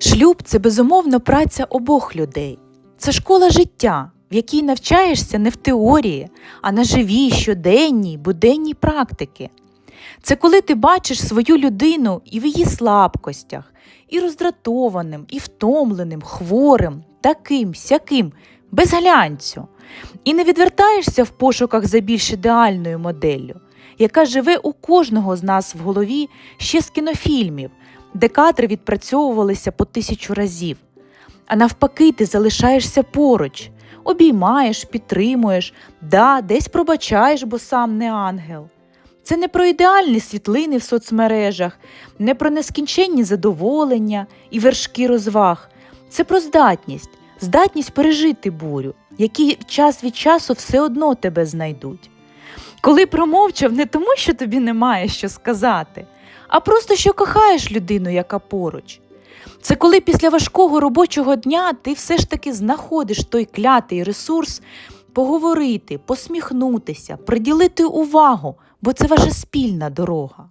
Шлюб це безумовно праця обох людей. Це школа життя, в якій навчаєшся не в теорії, а на живій, щоденній, буденній практики. Це коли ти бачиш свою людину і в її слабкостях, і роздратованим, і втомленим, хворим, таким, сяким, без глянцю. І не відвертаєшся в пошуках за більш ідеальною моделлю, яка живе у кожного з нас в голові ще з кінофільмів, де кадри відпрацьовувалися по тисячу разів. А навпаки, ти залишаєшся поруч, обіймаєш, підтримуєш, да, десь пробачаєш, бо сам не ангел. Це не про ідеальні світлини в соцмережах, не про нескінченні задоволення і вершки розваг. Це про здатність, здатність пережити бурю, які час від часу все одно тебе знайдуть. Коли промовчав не тому, що тобі немає що сказати, а просто що кохаєш людину, яка поруч. Це коли після важкого робочого дня ти все ж таки знаходиш той клятий ресурс поговорити, посміхнутися, приділити увагу, бо це ваша спільна дорога.